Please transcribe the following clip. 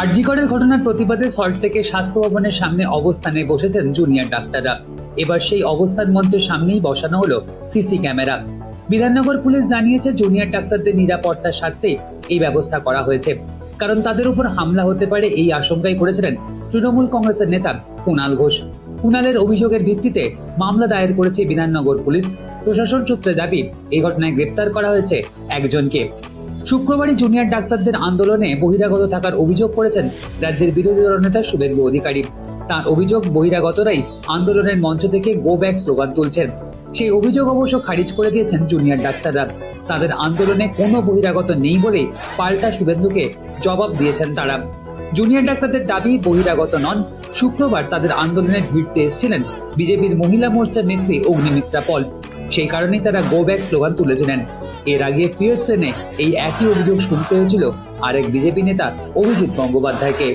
আরজিকরের ঘটনার প্রতিবাদে সল্টলেকে স্বাস্থ্য ভবনের সামনে অবস্থানে বসেছেন জুনিয়র ডাক্তাররা। এবার সেই অবস্থান মঞ্চের সামনেই বসানো হলো সিসি ক্যামেরা। বিধাননগর পুলিশ জানিয়েছে, জুনিয়র ডাক্তারদের নিরাপত্তার স্বার্থে এই ব্যবস্থা করা হয়েছে। কারণ তাদের উপর হামলা হতে পারে এই আশঙ্কাই করেছিলেন তৃণমূল কংগ্রেসের নেতা কুণাল ঘোষ। কুণালের অভিযোগের ভিত্তিতে মামলা দায়ের করেছে বিধাননগর পুলিশ। প্রশাসন সূত্রে দাবি, এই ঘটনায় গ্রেপ্তার করা হয়েছে একজনকে। শুক্রবারই জুনিয়র ডাক্তারদের আন্দোলনে বহিরাগত থাকার অভিযোগ করেছেন রাজ্যের বিরোধী দলনেতা শুভেন্দু অধিকারী। তার অভিযোগ, বহিরাগতরাই আন্দোলনের মঞ্চ থেকে গো ব্যাক স্লোগান তুলছেন। সেই অভিযোগ অবশ্য খারিজ করে দিয়েছেন জুনিয়র ডাক্তাররা। তাদের আন্দোলনে কোনো বহিরাগত নেই বলে পাল্টা শুভেন্দুকে জবাব দিয়েছেন তারা। জুনিয়র ডাক্তারদের দাবি, বহিরাগত নন। শুক্রবার তাদের আন্দোলনে ভিড়তে এসেছিলেন বিজেপির মহিলা মোর্চার নেত্রী অগ্নিমিত্রা পল। সেই কারণেই তারা গো ব্যাক স্লোগান তুলেছিলেন। এর আগে ফিয়ার্স সেনে এই একই অভিযোগ শুনতে হয়েছিল আরেক বিজেপি নেতা অভিজিৎ গঙ্গোপাধ্যায়কে